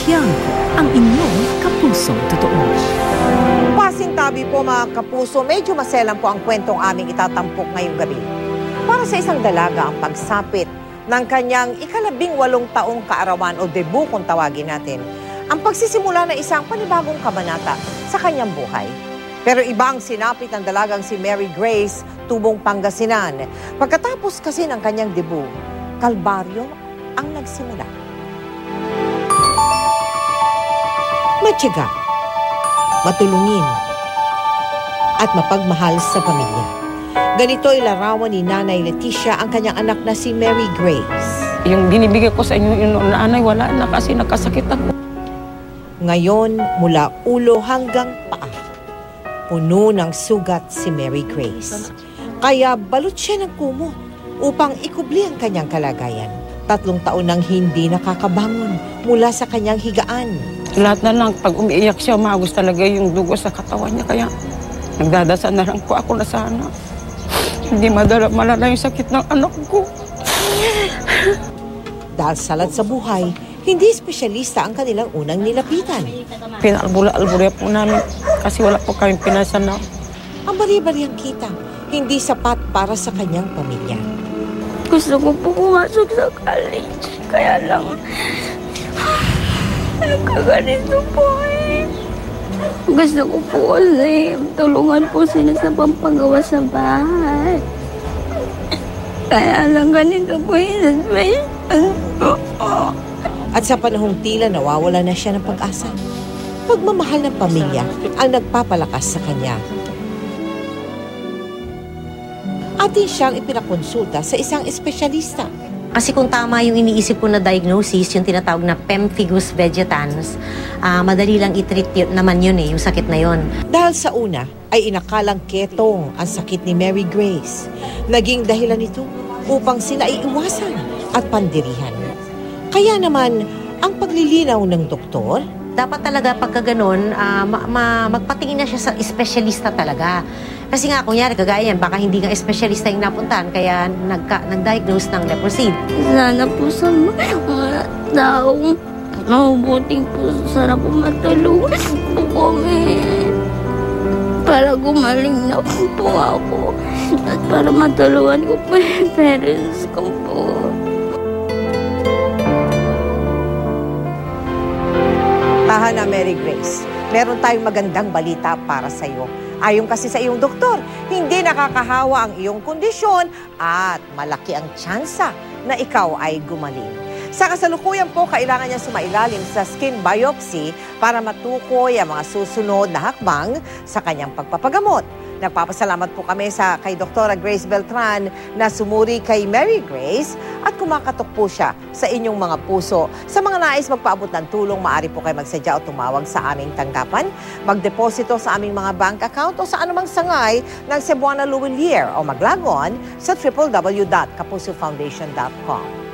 Tiangco, ang inyong kapusong totoo. Pasintabi po mga kapuso, medyo maselan po ang kwentong aming itatampok ngayong gabi. Para sa isang dalaga ang pagsapit ng kanyang ikalabing walong taong kaarawan o debut kung tawagin natin, ang pagsisimula ng isang panibagong kabanata sa kanyang buhay. Pero iba ang sinapit ng dalagang si Mary Grace, tubong Pangasinan. Pagkatapos kasi ng kanyang debut, kalbaryo ang nagsimula. Matyaga, matulungin, at mapagmahal sa pamilya. Ganito ilarawan ni Nanay Leticia ang kanyang anak na si Mary Grace. Yung binibigay ko sa inyo yung nanay, wala na kasi nakasakit ako. Ngayon, mula ulo hanggang paa, puno ng sugat si Mary Grace. Kaya balot siya ng kumot upang ikubli ang kanyang kalagayan. Tatlong taon nang hindi nakakabangon mula sa kanyang higaan. Lahat na lang, pag umiiyak siya, umagos talaga yung dugo sa katawan niya. Kaya nagdadasal na lang po ako na sana. Hindi madala, malala yung sakit ng anak ko. Dahil salad sa buhay, hindi espesyalista ang kanilang unang nilapitan. Pinaalbula-albula po namin kasi wala po kaming pinasan na Ang bali-bali ang kita, hindi sapat para sa kanyang pamilya. Gusto ko po pumasok sa college. Kaya lang, nagkaganito po eh. Gusto ko po kasi tulungan po sila sa pampagawa sa bahay. Kaya lang ganito po yung situation. At sa panahong tila nawawala na siya ng pag-asa. Pagmamahal ng pamilya ang nagpapalakas sa kanya. Atin siyang ipinakonsulta sa isang espesyalista. Kasi kung tama yung iniisip ko na diagnosis, yung tinatawag na pemphigus vegetans, ah, madali lang i-treat yun, naman yun eh, yung sakit na yun. Dahil sa una ay inakalang ketong ang sakit ni Mary Grace. Naging dahilan ito upang sila iiwasan at pandirihan. Kaya naman, ang paglilinaw ng doktor, Dapat talaga pagka ganun, ah, ma- ma- magpatingin na siya sa espesyalista talaga. Kasi nga, kunyari, kagaya yan, baka hindi nga espesyalista yung napuntahan, kaya nagka, nag-diagnose ng leprosy. Sana po sa mga taong mahubuting po sana po matulungan po kami. Para gumaling na po ako. At para matulungan ko po yung parents ko po. Tahana Mary Grace, meron tayong magandang balita para sa iyo. Ayon kasi sa iyong doktor, hindi nakakahawa ang iyong kondisyon at malaki ang tsansa na ikaw ay gumaling. Sa kasalukuyan po, kailangan niya sumailalim sa skin biopsy para matukoy ang mga susunod na hakbang sa kanyang pagpapagamot. Nagpapasalamat po kami sa kay Dr. Grace Beltran na sumuri kay Mary Grace at kumakatok po siya sa inyong mga puso. Sa mga nais magpaabot ng tulong, maaari po kayo magsadya o tumawag sa aming tanggapan, magdeposito sa aming mga bank account o sa anumang sangay ng Cebuana Luwilier o maglagon sa www.kapusofoundation.com.